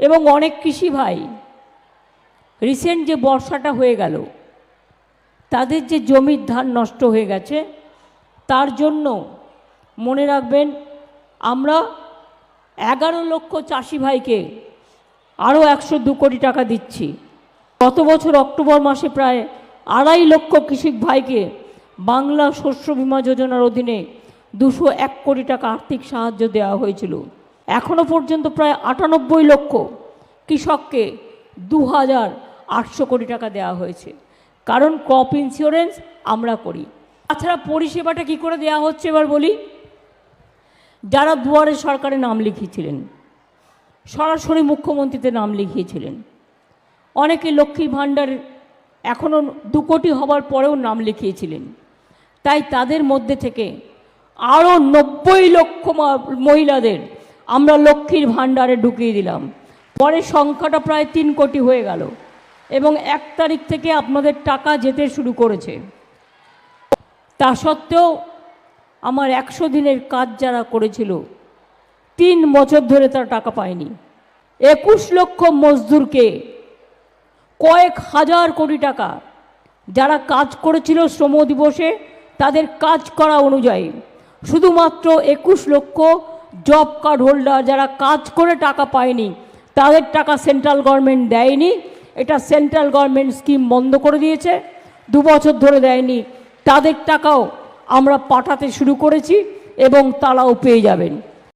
এবং অনেক কৃষি ভাই। রিসেন্ট যে বর্ষাটা হয়ে গেল, তাদের যে জমির ধান নষ্ট হয়ে গেছে, তার জন্য মনে রাখবেন, আমরা এগারো লক্ষ চাষি ভাইকে আরও একশো দু কোটি টাকা দিচ্ছি। গত বছর অক্টোবর মাসে প্রায় আড়াই লক্ষ কৃষক ভাইকে বাংলা শস্য বীমা যোজনার অধীনে দুশো এক কোটি টাকা আর্থিক সাহায্য দেওয়া হয়েছিল। এখনও পর্যন্ত প্রায় আটানব্বই লক্ষ কৃষককে দু হাজার আটশো কোটি টাকা দেওয়া হয়েছে। কারণ ক্রপ ইন্স্যুরেন্স আমরা করি। তাছাড়া পরিষেবাটা কি করে দেওয়া হচ্ছে এবার বলি? যারা দুয়ারে সরকারে নাম লিখিয়েছিলেন, সরাসরি মুখ্যমন্ত্রীতে নাম লিখিয়েছিলেন, অনেকে লক্ষ্মী ভাণ্ডার এখনও দু কোটি হবার পরেও নাম লিখিয়েছিলেন, তাই তাদের মধ্যে থেকে আরও নব্বই লক্ষ মহিলাদের আমরা লক্ষ্মীর ভাণ্ডারে ঢুকিয়ে দিলাম। পরে সংখ্যাটা প্রায় তিন কোটি হয়ে গেল এবং এক তারিখ থেকে আপনাদের টাকা যেতে শুরু করেছে। তা সত্ত্বেও আমার একশো দিনের কাজ যারা করেছিল, তিন বছর ধরে তারা টাকা পায়নি। একুশ লক্ষ মজদুরকে কয়েক হাজার কোটি টাকা যারা কাজ করেছিল শ্রম দিবসে, তাদের কাজ করা অনুযায়ী শুধুমাত্র একুশ লক্ষ জব কার্ড হোল্ডার যারা কাজ করে টাকা পায়নি, তাদের টাকা সেন্ট্রাল গভর্নমেন্ট দেয়নি। এটা সেন্ট্রাল গভর্নমেন্ট স্কিম বন্ধ করে দিয়েছে। দু বছর ধরে দেয়নি। তাদের টাকাও আমরা পাঠাতে শুরু করেছি এবং তারাও পেয়ে যাবেন।